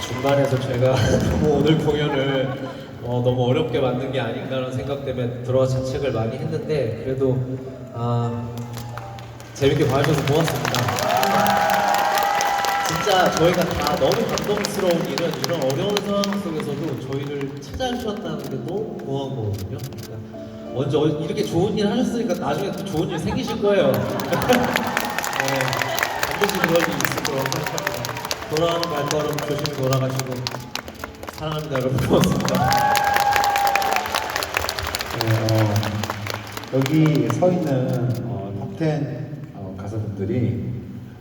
중간에서 제가 너무 오늘 공연을 어, 너무 어렵게 만든 게 아닌가라는 생각 때문에 들어와 자책을 많이 했는데 그래도 아, 재밌게 봐주셔서 고맙습니다. 진짜 저희가 다 너무 감동스러운 일은 이런 어려운 상황 속에서도 저희를 찾아주셨다는 게 너무 고마운 거거든요. 그러니까 먼저 이렇게 좋은 일 하셨으니까 나중에 또 좋은 일 생기실 거예요. 네, 반드시 그럴 일이 있을 거라고 생각합니다. 돌아오는 발걸음 조심히 돌아가시고 사랑합니다 고맙습니다. 네, 어, 여기 서 있는 어, 탑텐 어, 가수분들이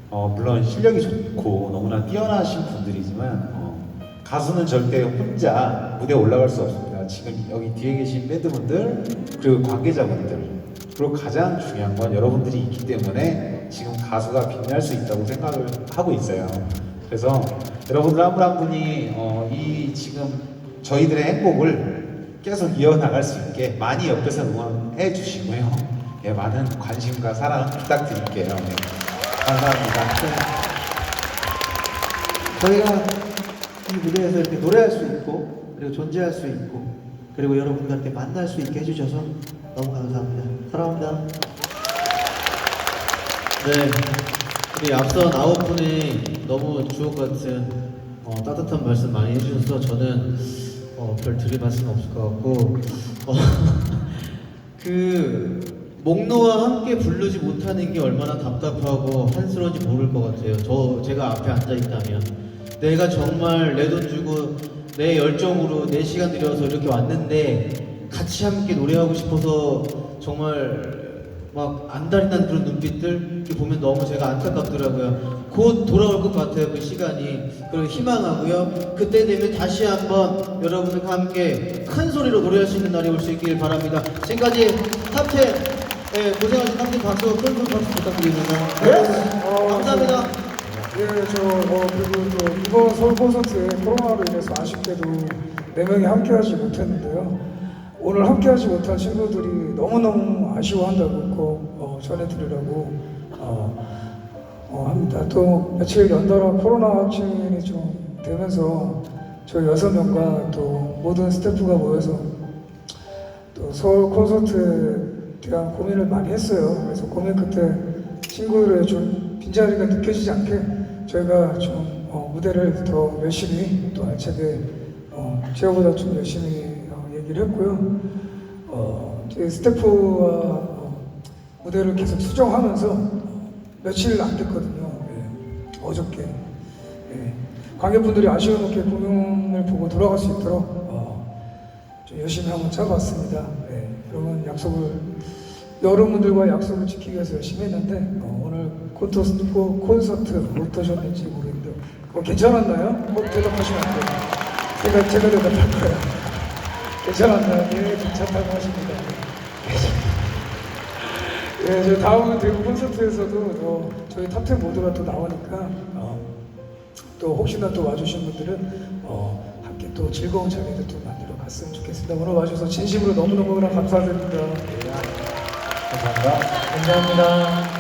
어, 물론 실력이 좋고 너무나 뛰어나신 분들이지만 어, 가수는 절대 혼자 무대에 올라갈 수 없습니다. 지금 여기 뒤에 계신 밴드분들 그리고 관계자분들 그리고 가장 중요한 건 여러분들이 있기 때문에 지금 가수가 빛날 수 있다고 생각을 하고 있어요. 그래서 여러분들 한 분 한 분이 어, 이 지금 저희들의 행복을 계속 이어나갈 수 있게 많이 옆에서 응원해 주시고요. 예, 많은 관심과 사랑 부탁드릴게요. 네. 감사합니다. 저희가 이 무대에서 이렇게 노래할 수 있고 그리고 존재할 수 있고 그리고 여러분들께 만날 수 있게 해주셔서 너무 감사합니다. 사랑합니다. 네, 우리 앞서 아홉 분이 너무 주옥 같은 어, 따뜻한 말씀 많이 해주셔서 저는 어, 별 드릴 말씀 없을 것 같고 어, 그 목노와 함께 부르지 못하는 게 얼마나 답답하고 한스러운지 모를 것 같아요. 저 제가 앞에 앉아 있다면 내가 정말 내 돈 주고 내 열정으로 내 시간 들여서 이렇게 왔는데 같이 함께 노래하고 싶어서 정말 막 안달난 그런 눈빛들 이렇게 보면 너무 제가 안타깝더라고요. 곧 돌아올 것 같아요 그 시간이. 그리고 희망하고요. 그때 되면 다시 한번 여러분들과 함께 큰 소리로 노래할 수 있는 날이 올 수 있길 바랍니다. 지금까지 탑텐 예, 고생하신 탑텐 박수 큰큰 박수 부탁드립니다. 네? 어, 감사합니다. 예, 저 어, 그리고 또 이번 서울 콘서트에 코로나로 인해서 아쉽게도 네 명이 함께 하지 못했는데요. 오늘 함께하지 못한 친구들이 너무너무 아쉬워한다고 꼭 어, 전해드리려고 어, 어, 합니다. 또 며칠 연달아 코로나 확진이 좀 되면서 저희 여섯 명과 또 모든 스태프가 모여서 또 서울 콘서트에 대한 고민을 많이 했어요. 그래서 고민 끝에 친구들의 좀 빈자리가 느껴지지 않게 저희가 좀 어, 무대를 더 열심히 또 알차게 어, 제어보다 좀 열심히 어, 얘기를 했고요. 어, 스태프와 어, 무대를 계속 수정하면서 어, 며칠 안 됐거든요. 예, 어저께. 예. 관객분들이 아쉬움 없게 공연을 보고 돌아갈 수 있도록 어, 좀 열심히 한번 짜봤습니다. 네, 여러분 약속을 여러분들과 약속을 지키기 위해서 열심히 했는데 어, 오늘 콘서트, 콘서트 어떠셨는지 모르겠는데 어, 괜찮았나요? 꼭 대답하시면 안 돼요. 제가 제가 대답할 거예요. 괜찮았나요? 예, 괜찮다고 하십니다. 예, 저 다음 대구 콘서트에서도 또 저희 탑텐 모두가 또 나오니까 어, 또 혹시나 또 와주신 분들은 어, 함께 또 즐거운 자리를 또 만들어 갔으면 좋겠습니다. 오늘 와주셔서 진심으로 너무너무 감사드립니다. 감사합니다. 감사합니다.